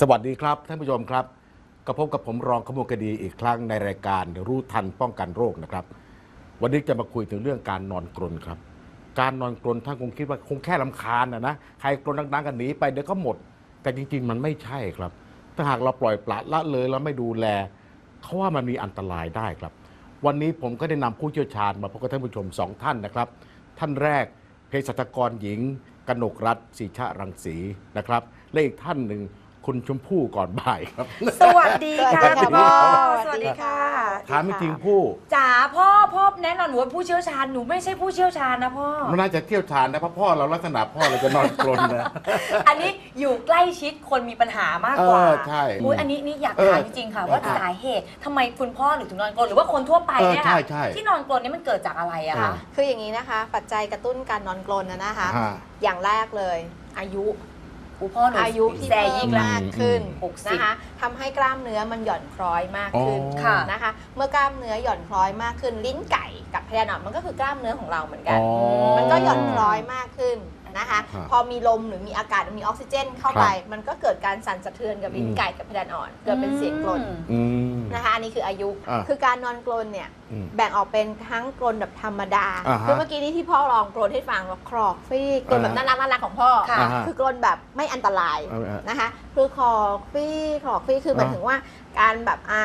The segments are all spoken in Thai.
สวัสดีครับ ท่านผู้ชมครับก็พบกับผมรองขมวลคดีอีกครั้งในรายการรู้ทันป้องกันโรคนะครับ วันนี้จะมาคุยถึงเรื่องการนอนกรนครับ การนอนกรนท่านคงคิดว่าคงแค่ลำคาญนะนะใครกรนดังๆกันหนีไปเดี๋ยวก็หมด แต่จริงๆ มันไม่ใช่ครับ ถ้าหากเราปล่อยปละละเลยแล้วไม่ดูแลเขาว่ามันมีอันตรายได้ครับ วันนี้ผมก็ได้นำผู้เชี่ยวชาญมาพบกับท่านผู้ชมสองท่านนะครับ ท่านแรกเภสัชกรหญิง กนกรัตน์ศรีชะรังสีนะครับและอีกท่านหนึ่ง คุณชมพู่ก่อนบ่ายครับสวัสดีค่ะสวัสดีพ่อครับสวัสดีค่ะถามจริงๆผู้จ๋าพ่อพ่อแน่นอนหนูเป็นผู้เชี่ยวชาญหนูไม่ใช่ผู้เชี่ยวชาญนะพ่อมันน่าจะเที่ยวชาญนะเพราะพ่อเราลักษณะพ่อเราจะนอนกรนนะอันนี้อยู่ใกล้ชิดคนมีปัญหามากกว่าเออใช่อุ๊ยอันนี้นี่อยากเออถามจริงๆค่ะ ว่าอะสาเหตุทำไมคุณพ่อหรือถึงนอนกรนหรือว่าคนทั่วไปเนี่ยเออใช่ค่ะใช่ที่นอนกรนนี่มันเกิดจากอะไรอะคะเออคืออย่างนี้นะคะ ปัจจัยกระตุ้นการนอนกรนนะนะคะฮะอย่างแรกเลยอายุ อุพ่อหนูอายุที่แซเพิ่ยิ่มงละ มากขึ้นอืมหกสิบนะคะทำให้กล้ามเนื้อมันหย่อนคล้อยมากขึ้นอ๋อค่ะนะคะ เมื่อกล้ามเนื้อหย่อนคล้อยมากขึ้น ลิ้นไก่กับพยานามันก็คือกล้ามเนื้อของเราเหมือนกัน อ๋อ มันก็หย่อนคล้อยมากขึ้น นะคะฮะพอมีลมหรือมีอากาศมีออกซิเจน เข้าไปครับมันก็เกิดการสั่นสะเทือนกับลิ้นอืมไก่กับเพดานอ่อน เกิดเป็นเสียงกรนอืมนะคะอันนี้คืออายุอ่าคือการนอนกรนเนี่ยอืมแบ่งออกเป็นทั้งกรนแบบธรรมดาอ่าฮะคือเมื่อกี้นี้ที่พ่อลองกรนให้ฟังว่าครอกฟี่กรนแบบอ่าน่ารักน่ารักของพ่อค่ะอ่าฮะคือกรนแบบไม่อันตรายเอาเอานะคะคือครอกฟี่ครอกฟี่คือหมายอ่าถึงว่าการแบบอา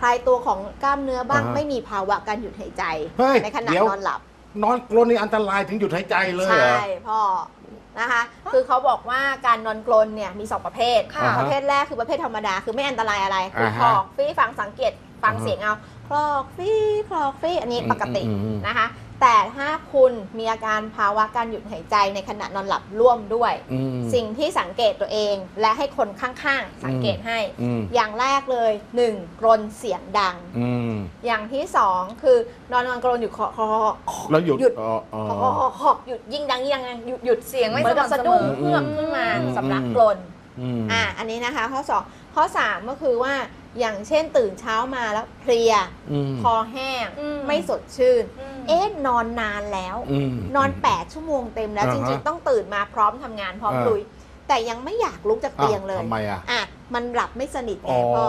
คลายตัวของกล้ามเนื้อบ้างอ่าฮะไม่มีภาวะการหยุดหายใจเฮ้ยในขณะเดี๋ยวนอนหลับ นอนกรนนี่อันตรายถึงหยุดหายใจเลยเหรใช่อ พ่อนะคะ คือเขาบอกว่าการนอนกรนเนี่ยมีสองประเภท ค่ะประเภทแรกคือประเภทธรรมดา คือไม่อันตรายอะไรคืออ่าฮะคลอกฟี่ฟังสังเกตฟังอ่าฮะเสียงเอาคลอกฟี่คลอกฟี่อันนี้ปกติอืมอืมอืม นะคะ แต่ถ้าคุณมีอาการภาวะการหยุดหายใจในขณะนอนหลับร่วมด้วย อืม สิ่งที่สังเกตตัวเอง และให้คนข้างๆ สังเกตให้ อืม อย่างแรกเลย 1. กรนเสียงดัง อืมอย่างที่2คือนอนนอนกรนอยู่คอคอคอ แล้วหยุดหยุด อ๋ออ๋อคอคอคอหยุดยิ่งดังยิ่งดังหยุดหยุดเสียงไม่เหมือนกับสม่ำสะดุ้งเสมอเพื่อกขึ้นมาอืม สำลักอืมกรนอืม อ่าอันนี้นะคะข้อ 2 ข้อ 3 ก็คือว่าอย่างเช่นตื่นเช้ามาแล้วเพลีย อืม คอแห้ง อืม ไม่สดชื่น อืม เอ๊ะนอนนานแล้วมนอน 8 ชั่วโมงเต็มแล้วอ่าจฮะริง ๆ ต้องตื่นมาพร้อมทำงานพร้อมอ่าลุย แต่ยังไม่อยากลุกจากเตียงเลยอ้าวทำไมอะอะมันหลับไม่สนิทไงอ๋อพ่อ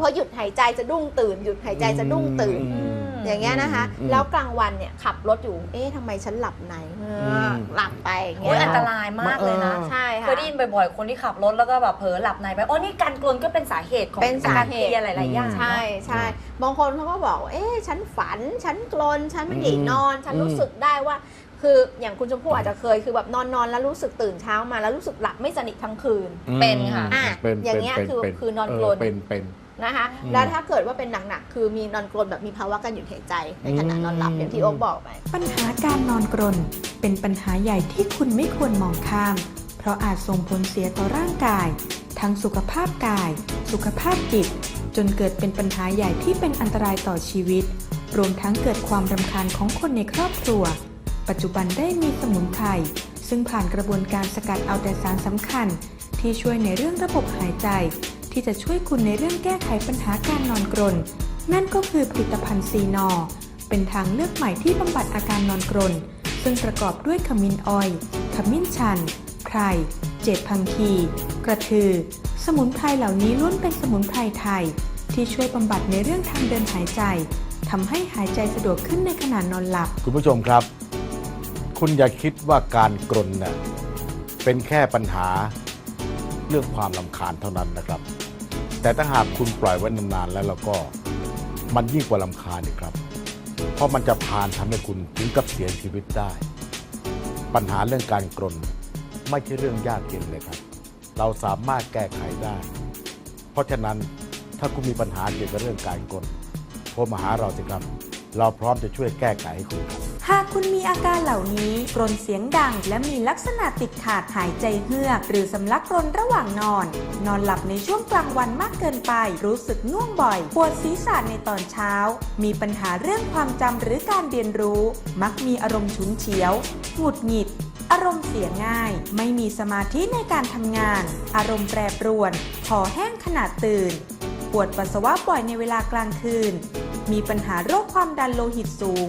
พอหยุดหายใจจะดุ้งตื่น หยุดหายใจจะดุ้งตื่น อืมอย่างเงี้ยนะคะ อืมแล้วกลางวันเนี่ยขับรถอยู่ เอ๊ะทำไมฉันหลับในเอออมหลับไปอย่างโอ้เงี้ยยอันตรายมากเลยนะเออใช่เคค่ะยได้ยินบ่อยๆ คนที่ขับรถแล้วก็แบบเผลอหลับในไปอ๋อนี่การกรนก็เป็นสาเหตุของเป็นสาเหตุกรพลียหลายๆอย่าง ใช่ใช่บางคนเขาก็บอกว่าเอ๊ะฉันฝัน ฉันกลน ฉันไม่ได้นอน ฉันรู้สึกได้ว่า คืออย่างคุณชมพู่อาจจะเคยคือแบบนอนนอนแล้วรู้สึกตื่นเช้ามาแล้วรู้สึกหลับไม่สนิททั้งคืน เป็นค่ะ อะเป็นอย่างเงี้ยป็คือป็คือนอนกรนเเป็นเป็น นะคะอืม แล้วถ้าเกิดว่าเป็นหนักๆคือมีนอนกรนแบบมีภาวะการหยุดหายใจในขณะนอนหลับอืมอย่างที่โอ๊คบอกไป ปัญหาการนอนกรนเป็นปัญหาใหญ่ที่คุณไม่ควรมองข้าม เพราะอาจส่งผลเสียต่อร่างกาย ทั้งสุขภาพกาย สุขภาพจิต จนเกิดเป็นปัญหาใหญ่ที่เป็นอันตรายต่อชีวิต รวมทั้งเกิดความรำคาญของคนในครอบครัว ปัจจุบันได้มีสมุนไพรซึ่งผ่านกระบวนการสกัดเอาแต่สารสำคัญ ที่ช่วยในเรื่องระบบหายใจ ที่จะช่วยคุณในเรื่องแก้ไขปัญหาการนอนกรน นั่นก็คือผลิตภัณฑ์ซีนอ เป็นทางเลือกใหม่ที่บำบัดอาการนอนกรน ซึ่งประกอบด้วยขมิ้นออยล์ขมิ้นชันไพรเจดพังคี กระทือ สมุนไพรเหล่านี้ล้วนเป็นสมุนไพรไทย ที่ช่วยบำบัดในเรื่องทางเดินหายใจทำให้หายใจสะดวกขึ้นในขณะนอนหลับ คุณผู้ชมครับ คุณอย่าคิดว่าการกรนน่เป็นแค่ปัญหาเรื่องความลำคาญเท่านั้นนะครับ แต่ถ้าหากคุณปล่อยไว้นานๆแล้วแล้วก็มันยิ่งกว่าลำคาญอีกครับ เพราะมันจะพานทำให้คุณถึงกับเสียชีวิตได้ ปัญหาเรื่องการกรนไม่ใช่เรื่องยากเย็นเลยครับ เราสามารถแก้ไขได้ เพราะฉะนั้นถ้าคุณมีปัญหาเกี่ยวกับเรื่องการกรนโทรมาหาเราสิครับ เราพร้อมจะช่วยแก้ไขให้คุณครับ หากคุณมีอาการเหล่านี้กรนเสียงดัง และมีลักษณะติดขาดหายใจเฮือก หรือสำลักกรนระหว่างนอน นอนหลับในช่วงกลางวันมากเกินไป รู้สึกง่วงบ่อย ปวดศีรษะในตอนเช้า มีปัญหาเรื่องความจำหรือการเรียนรู้ มักมีอารมณ์ฉุนเฉียว หงุดหงิด อารมณ์เสียง่าย ไม่มีสมาธิในการทำงาน อารมณ์แปรปรวนคอแห้งขณะตื่น ปวดปัสสาวะบ่อยในเวลากลางคืน มีปัญหาโรคความดันโลหิตสูง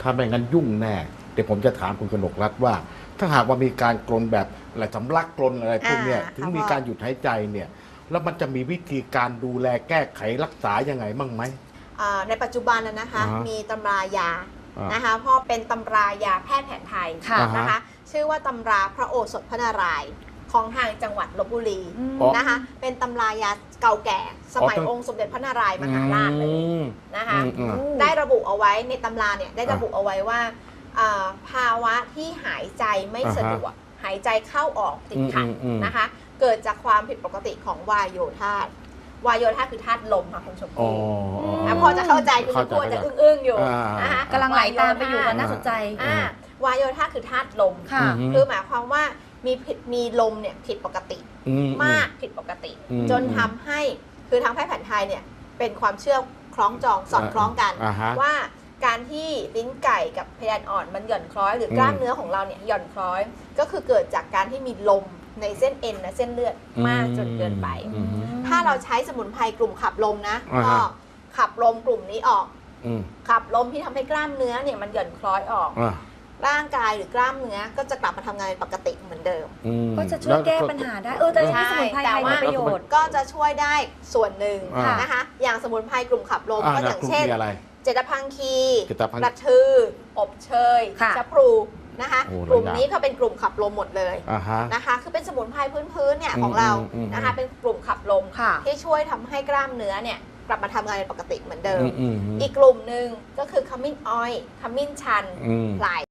ถ้าไม่งั้นยุ่งแน่ เดี๋ยวผมจะถามคุณกนกรัฐว่า ถ้าหากว่ามีการกลนแบบอะไรสำลักกลนอะไรพวกเนี้ยอ่าถึงครับมีการหยุดหายใจเนี่ย แล้วมันจะมีวิธีการดูแลแก้ไขรักษายังไงบ้างไหม อ่าในปัจจุบันนะนะคะ อ่าฮะ มีตำรายาอ่านนะคะเพราะเป็นตำรายาแพทย์แผนไทยค่ะ นะคะ ชื่อว่าตำราพระโอสถพระนารายณ์ ของทางจังหวัดลบบุรีอืมอ๋อ นะคะ เป็นตำรายาเก่าแก่ สมัยอ๋อตั้ง องค์สมเด็จพระนารายณ์มหาราชเลยอืม นะคะ อืมอืม ได้ระบุเอาไว้ในตำราเนี่ยได้ระบุอะเอาไว้ว่าอ่าภาวะที่หายใจไม่อ่าฮะสะดวก หายใจเข้าออกติดขัดอืมอืมอืม นะคะ เกิดจากความผิดปกติของวายโยธาตวายโยธาคือธาตุลมค่ะคุณชมอ๋อพู่อ๋อนะพอจะเข้าใจคุณชเข้ามใจพู่จะเข้าใจอึ้งๆอยู่อ่าน นะคะกำลังไหลตามไปอยู่กันน่าสนใจ อ่าวายโยธาคือธาตุลม ค่ะ อืม คือหมายความว่า มีผิดมีลมเนี่ยผิดปกติอืมากผิดปกติ อืมจนทำให้คือทางแพทย์แผนไทยเนี่ยเป็นความเชื่อคล้องจองสอดคล้องกัน อ่าฮะว่าการที่ลิ้นไก่กับเพดานอ่อนมันหย่อนคล้อย หรืออมกล้ามเนื้อของเราเนี่ยหย่อนคล้อย ก็คือเกิดจากการที่มีลมในเส้นเอ็นและเส้นเลือดมากจนเกินไป อืม ถ้าเราใช้สมุนไพรกลุ่มขับลมนะอ่าฮะก็ขับลมกลุ่มนี้ออก อืมขับลมที่ทำให้กล้ามเนื้อเนี่ยมันหย่อนคล้อยออก อ่า ร่างกายหรือกล้ามเนื้อก็จะกลับมาทำงานเป็นปกติเหมือนเดิม อืมก็จะช่วยแก้ปัญหาได้ เออแต่ที่สมุนไพรไทยมีประโยชน์ ก็จะช่วยได้ส่วนหนึ่งอ่าน นะคะ อย่างสมุนไพรกลุ่มขับลมอ่าก็อย่างกลุ่มเช่น มีอะไร เจตพังคีเจตพังกระทือ อบเชยค่ะ ชะพลูนะคะโอ้หลายกลุ่มอย่างนี้เขาเป็นกลุ่มขับลมหมดเลยอ่าฮะ นะคะ คือเป็นสมุนไพรพื้นๆเนี่ยอืมของเราอืมอืมนะคะเป็นกลุ่มขับลมค่ะ ที่ช่วยทำให้กล้ามเนื้อเนี่ยกลับมาทำงานเป็นปกติเหมือนเดิมอืมอืมอืมอีกกลุ่มหนึ่งก็คือขมิ้นอ้อยขมิ้นชันอืม หลาย